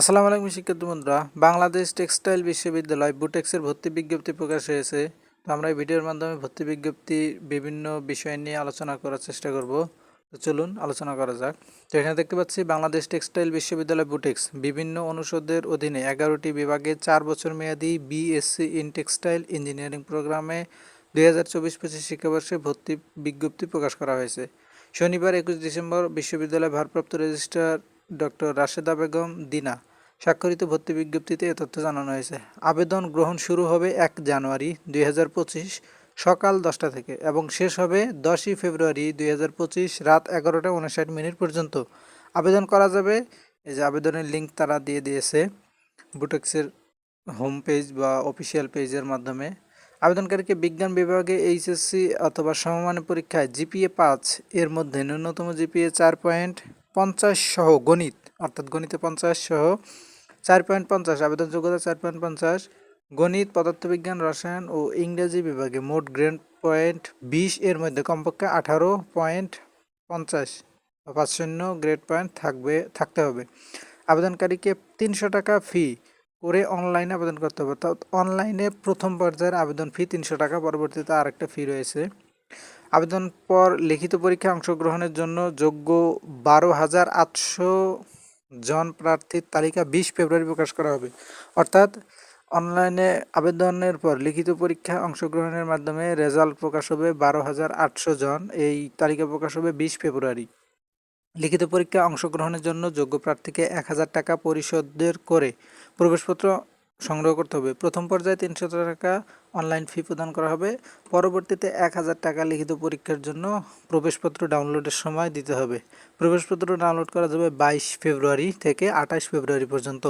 আসসালামু আলাইকুম শিক্ষার্থী বন্ধুরা। বাংলাদেশ টেক্সটাইল বিশ্ববিদ্যালয় বুটেক্সের ভর্তি বিজ্ঞপ্তি প্রকাশ হয়েছে। তো আমরা এই ভিডিওর মাধ্যমে ভর্তি বিজ্ঞপ্তি বিভিন্ন বিষয় নিয়ে আলোচনা করার চেষ্টা করব। তো চলুন আলোচনা করা যাক। তো এখানে দেখতে পাচ্ছি, বাংলাদেশ টেক্সটাইল বিশ্ববিদ্যালয় বুটেক্স বিভিন্ন অনুষদের অধীনে এগারোটি বিভাগে চার বছর মেয়াদী বিএসসি ইন টেক্সটাইল ইঞ্জিনিয়ারিং প্রোগ্রামে দুই হাজার চব্বিশ পঁচিশ শিক্ষাবর্ষে ভর্তি বিজ্ঞপ্তি প্রকাশ করা হয়েছে। শনিবার একুশ ডিসেম্বর বিশ্ববিদ্যালয়ের ভারপ্রাপ্ত রেজিস্ট্রার ডক্টর রাশেদা বেগম দিনা স্বাক্ষরিত ভর্তি বিজ্ঞপ্তিতে এ তথ্য জানানো হয়েছে। আবেদন গ্রহণ শুরু হবে এক জানুয়ারি দুই হাজার পঁচিশ সকাল দশটা থেকে এবং শেষ হবে দশই ফেব্রুয়ারি দুই হাজার পঁচিশ রাত এগারোটা উনষাট মিনিট পর্যন্ত। আবেদন করা যাবে, এই যে আবেদনের লিঙ্ক তারা দিয়ে দিয়েছে বুটেক্সের হোম পেজ বা অফিসিয়াল পেজের মাধ্যমে। আবেদনকারীকে বিজ্ঞান বিভাগে এইচএসসি অথবা সমমানের পরীক্ষায় জিপিএ পাঁচ, এর মধ্যে ন্যূনতম জিপিএ চার পয়েন্ট পঞ্চাশ সহ গণিত, অর্থাৎ গণিতে পঞ্চাশ সহ চার পয়েন্ট পঞ্চাশ আবেদন যোগ্যতা চার পয়েন্ট পঞ্চাশ, গণিত, পদার্থবিজ্ঞান, রসায়ন ও ইংরেজি বিভাগে মোট গ্রেড পয়েন্ট বিশ এর মধ্যে কমপক্ষে আঠারো পয়েন্ট পঞ্চাশ পাঁচ শূন্য গ্রেড পয়েন্ট থাকবে, থাকতে হবে। আবেদনকারীকে তিনশো টাকা ফি করে অনলাইনে আবেদন করতে হবে। অর্থাৎ অনলাইনে প্রথম পর্যায়ের আবেদন ফি তিনশো টাকা, পরবর্তীতে আরেকটা ফি রয়েছে। আবেদন পর লিখিত পরীক্ষায় অংশগ্রহণের জন্য যোগ্য বারো হাজার আটশো জন প্রার্থীর তালিকা বিশ ফেব্রুয়ারি প্রকাশ করা হবে। অর্থাৎ অনলাইনে আবেদনের পর লিখিত পরীক্ষা অংশগ্রহণের মাধ্যমে রেজাল্ট প্রকাশ হবে বারো হাজার আটশো জন। এই তালিকা প্রকাশ হবে বিশ ফেব্রুয়ারি। লিখিত পরীক্ষা অংশগ্রহণের জন্য যোগ্য প্রার্থীকে এক হাজার টাকা পরিশোধের করে প্রবেশপত্র সংগ্রহ করতে হবে। প্রথম পর্যায়ে তিনশো টাকা অনলাইন ফি প্রদান করা হবে। পরবর্তীতে এক হাজার টাকা লিখিত পরীক্ষার জন্য প্রবেশপত্র ডাউনলোডের সময় দিতে হবে। প্রবেশপত্র ডাউনলোড করা যাবে বাইশ ফেব্রুয়ারি থেকে আঠাশ ফেব্রুয়ারি পর্যন্ত।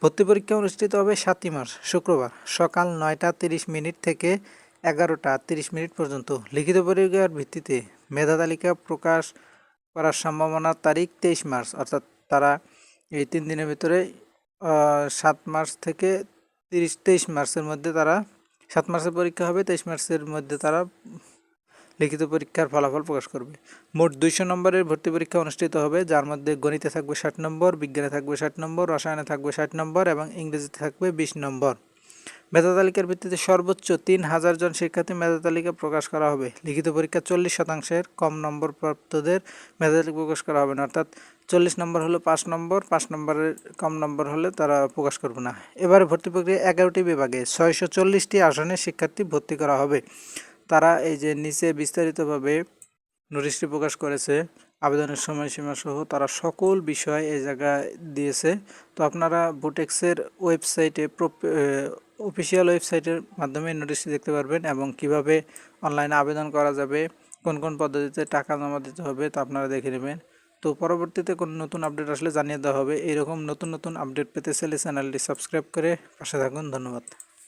ভর্তি পরীক্ষা অনুষ্ঠিত হবে সাতই মার্চ, শুক্রবার সকাল নয়টা তিরিশ মিনিট থেকে এগারোটা তিরিশ মিনিট পর্যন্ত। লিখিত পরীক্ষার ভিত্তিতে মেধা তালিকা প্রকাশ করার সম্ভাবনার তারিখ তেইশ মার্চ, অর্থাৎ তারা এই তিন দিনের ভিতরে সাত মার্চ থেকে তিরিশ, তেইশ মার্চের মধ্যে তারা, সাত মার্চের পরীক্ষা হবে, তেইশ মার্চের মধ্যে তারা লিখিত পরীক্ষার ফলাফল প্রকাশ করবে। মোট দুইশো নম্বরের ভর্তি পরীক্ষা অনুষ্ঠিত হবে, যার মধ্যে গণিতে থাকবে ষাট নম্বর, বিজ্ঞানে থাকবে ষাট নম্বর, রসায়নে থাকবে ষাট নম্বর এবং ইংরেজিতে থাকবে বিশ নম্বর। মেধা তালিকার ভিত্তিতে সর্বোচ্চ তিন হাজার জন শিক্ষার্থী মেধা তালিকা প্রকাশ করা হবে। লিখিত পরীক্ষা চল্লিশ শতাংশের কম নম্বর প্রাপ্তদের মেধা তালিকা প্রকাশ করা হবে না। অর্থাৎ চল্লিশ নম্বর হলো পাঁচ নম্বর, পাঁচ নম্বরের কম নম্বর হলে তারা প্রকাশ করবে না। এবারে ভর্তি প্রক্রিয়া এগারোটি বিভাগে ছয়শো চল্লিশটি আসনে শিক্ষার্থী ভর্তি করা হবে। তারা এই যে নিচে বিস্তারিতভাবে নোটিশটি প্রকাশ করেছে আবেদনের সময়সীমা সহ তারা সকল বিষয় এই জায়গায় দিয়েছে। তো আপনারা বুটেক্সের ওয়েবসাইটে অফিসিয়াল ওয়েবসাইটের মাধ্যমে নোটিশটি দেখতে পারবেন এবং কীভাবে অনলাইনে আবেদন করা যাবে, কোন কোন পদ্ধতিতে টাকা জমা দিতে হবে তা আপনারা দেখে নেবেন। তো পরবর্তীতে কোনো নতুন আপডেট আসলে জানিয়ে দেওয়া হবে। এরকম নতুন নতুন আপডেট পেতে চাইলে চ্যানেলটি সাবস্ক্রাইব করে পাশে থাকুন। ধন্যবাদ।